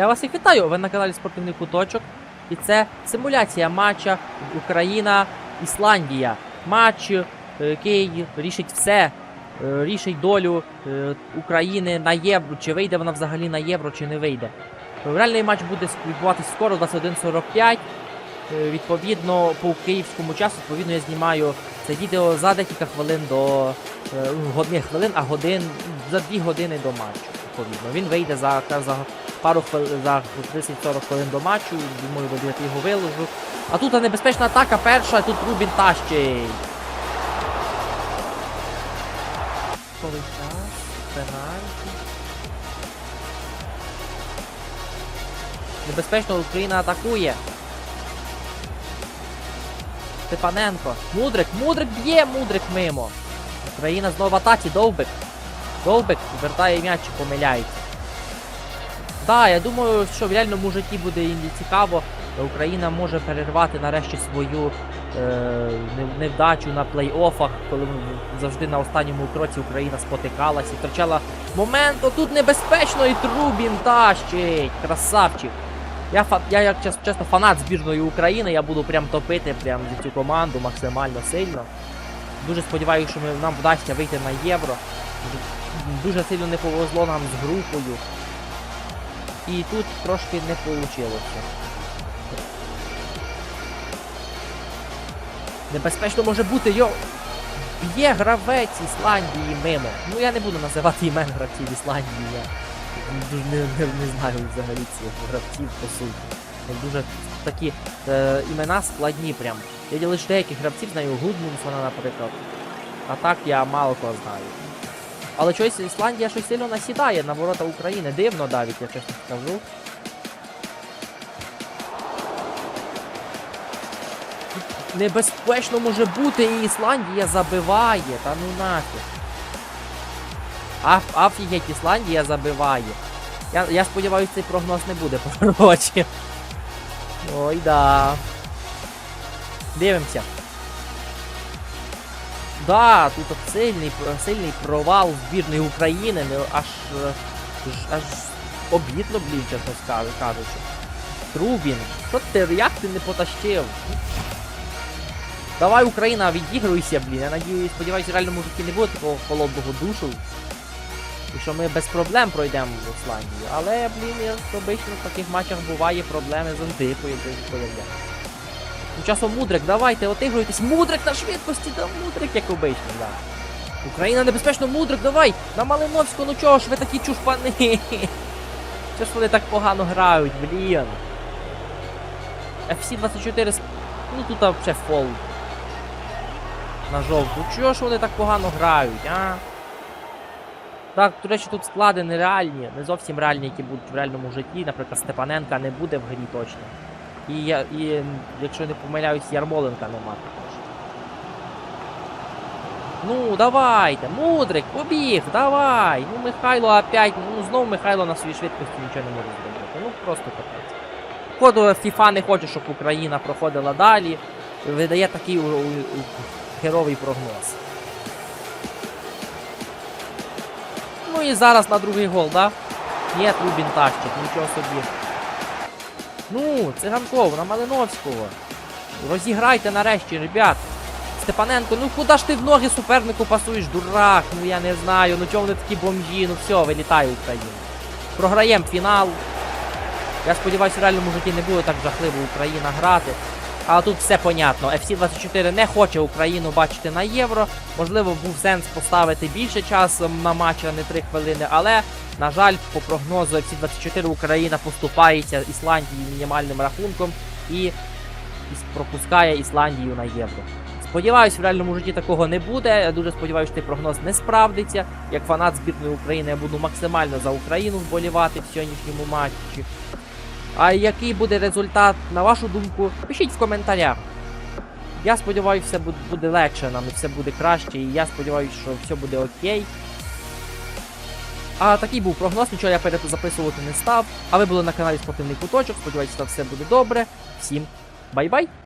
Я вас і вітаю! Ви на каналі Спортивний куточок. І це симуляція матча Україна-Ісландія. Матч, е, який рішить все. е, Рішить долю е, України на євро, чи вийде вона взагалі на євро, чи не вийде. Реальний матч буде відбуватись скоро, 21.45. Е, Відповідно, по київському часу, відповідно, я знімаю це відео за декілька хвилин до не хвилин, а годин за дві години до матчу. Відповідно, він вийде за, за пару хвилин за 30-40 хвилин до матчу. Думаю, 9 його виложу. А тут небезпечна атака перша, тут Рубін тащить. Коли. Небезпечно Україна атакує. Степаненко. Мудрик, Мудрик б'є, Мудрик мимо. Україна знову в атаці, Довбик. Довбик вертає м'яч помиляється. Да, я думаю, що в реальному житті буде їм цікаво. Україна може перервати нарешті свою е, невдачу на плей-офах, коли завжди на останньому кроці Україна спотикалась і втрачала момент. Отут небезпечно і Трубін тащить. Красавчик. Я, я як чесно фанат збірної України, я буду прям топити прям за цю команду максимально сильно. Дуже сподіваюся, що ми, нам вдасться вийти на євро. Дуже сильно не повезло нам з групою. І тут трошки не вийшло. Небезпечно може бути, йо. Б'є гравець Ісландії мимо. Ну я не буду називати імен гравців Ісландії. Я не, не, не знаю взагалі цих гравців по суті. Дуже такі е, імена складні прям. Я лише деяких гравців знаю, Гудмунсона, наприклад. А так я мало кого знаю. Але щось Ісландія щось сильно насідає на ворота України. Дивно навіть, я чесно скажу. Небезпечно може бути і Ісландія забиває. Та ну нафіг. Аф, афігеть, Ісландія забиває. Я, я сподіваюся, цей прогноз не буде пророчим. Ой да. Дивимося. Да, тут сильний, сильний провал збірної України, ну, аж, аж обідно, блін, чесно кажучи. Трубін, що ти, як ти не потащив? Давай, Україна, відігруйся, блін. Я надіюсь, сподіваюся, в реальному житті не буде такого холодного душу. І що ми без проблем пройдемо в Ісландію. Але, блін, як обично в таких матчах буває проблеми з антипою, якось появляє. Тим часом Мудрик, давайте, отигруйтесь. Мудрик на швидкості, да Мудрик, як обично, да. Україна небезпечно, Мудрик, давай! На Малиновську, ну чого ж ви такі чушпани? Чого ж вони так погано грають, блін? FC24, ну тут а, ще фол. На жовту. Чого ж вони так погано грають, а? Так, до речі, тут склади нереальні, не зовсім реальні, які будуть в реальному житті. Наприклад, Степаненка не буде в грі точно. І, я, і якщо не помиляюсь, Ярмоленка нема також. Ну, давайте, Мудрик, побіг, давай. Ну, Михайло опять, ну знов Михайло на своїй швидкості нічого не може зробити. Ну просто капець. Походу, FIFA не хоче, щоб Україна проходила далі. Видає такий херовий прогноз. Ну і зараз на другий гол, да? Ні, Трубін тащить, нічого собі. Ну, циганков, на Малиновського. Розіграйте нарешті, ребят. Степаненко, ну куди ж ти в ноги супернику пасуєш, дурак? Ну я не знаю, ну чого вони такі бомжі, ну все, вилітає Україна. Програємо фінал. Я сподіваюся, в реальному житті не буде так жахливо Україна грати. Але тут все понятно. FC24 не хоче Україну бачити на євро. Можливо, був сенс поставити більше часу на матч, а не 3 хвилини. Але, на жаль, по прогнозу FC24 Україна поступається Ісландії мінімальним рахунком і пропускає Ісландію на євро. Сподіваюсь, в реальному житті такого не буде. Я дуже сподіваюся, що цей прогноз не справдиться. Як фанат збірної України я буду максимально за Україну вболівати в сьогоднішньому матчі. А який буде результат, на вашу думку, пишіть в коментарях. Я сподіваюся, все буде, легше нам і все буде краще, і я сподіваюся, що все буде окей. А такий був прогноз, нічого я перед записувати не став. А ви були на каналі Спортивний куточок. Сподіваюся, що все буде добре. Всім бай-бай!